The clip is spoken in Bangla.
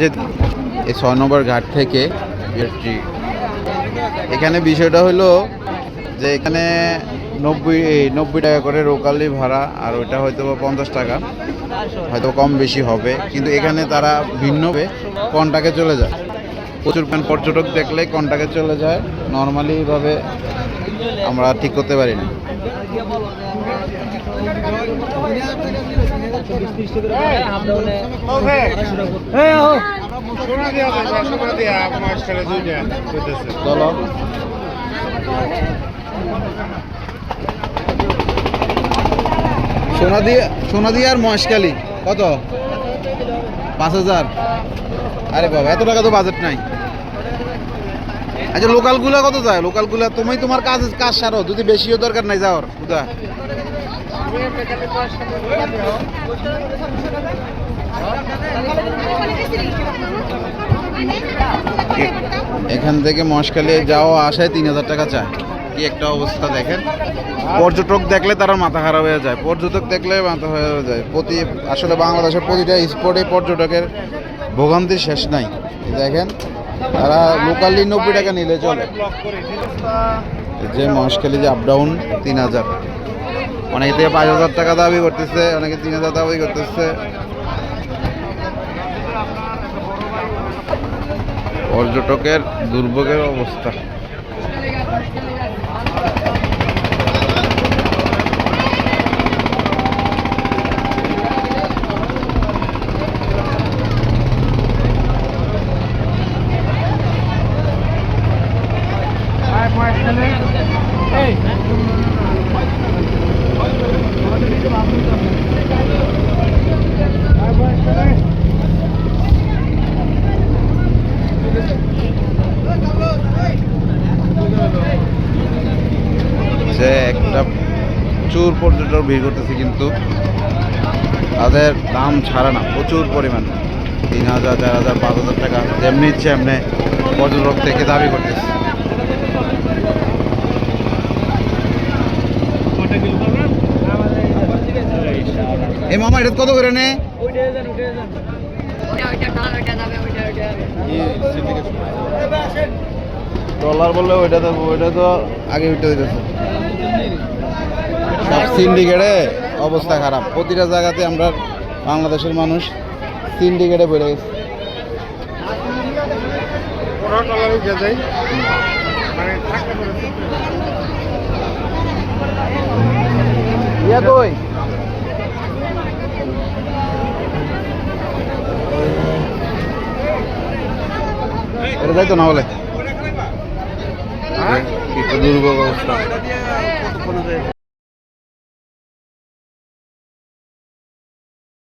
যে এই ছয় নম্বর ঘাট থেকে এখানে বিষয়টা হলো যে এখানে নব্বই, এই নব্বই টাকা করে লোকালি ভাড়া, আর ওইটা হয়তো বা পঞ্চাশ টাকা, হয়তো কম বেশি হবে, কিন্তু এখানে তারা ভিন্নভাবে কন্টাকে চলে যায়। প্রচুর পর্যটক দেখলে কন্টাকে চলে যায় নর্মালিভাবে আমরা ঠিক করতে পারি না। চলো সোনা দিয়ে সোনা দিয়ে আর মহেশখালী কত? পাঁচ হাজার। আরে বাবা এত টাকা তো বাজেট নাই। আচ্ছা লোকালগুলো কত যায়? লোকালগুলো তুমি তোমার কাজ কাজ সারো, যদি বেশিও দরকার নাই যাওয়ার বুঝা এখান থেকে মহেশখালী যাওয়া আসায় তিন হাজার টাকা চায়। কি একটা অবস্থা দেখেন। পর্যটক দেখলে তারা মাথা খারাপ হয়ে যায়। পর্যটক দেখলে মাথা খারাপ হয়ে যায়। প্রতি, আসলে বাংলাদেশের প্রতিটা স্পটে পর্যটকের ভোগান্তির শেষ নাই। দেখেন তারা লোকালি নব্বই টাকা নিলে চলে। যে মহেশখালী যে আপ ডাউন তিন হাজার। অনেকে থেকে পাঁচ হাজার টাকা দাবি করতেছে, অনেকে তিন হাজার দাবি করতেছে। পর্যটকের দুর্ভোগের অবস্থা। যে একটা প্রচুর পর্যটক ভিড় করতেছে কিন্তু তাদের দাম ছাড়া না প্রচুর পরিমাণ। তিন হাজার চার হাজার পাঁচ হাজার টাকা যেমনি ইচ্ছে এমনি পর্যটক থেকে দাবি করতেছে। এই মামা এটা কত করে নে? ডলার বললে ওইটা তো ওইটা তো আগে উঠে দিতেছে। সব সিন্ডিকেটে অবস্থা খারাপ। প্রতিটা জায়গাতে আমরা বাংলাদেশের মানুষ সিন্ডিকেটে পড়ে গেছে। ইয়া কই? এটা যাইতো না বলে? কি তো দুর্ভোগ অবস্থা।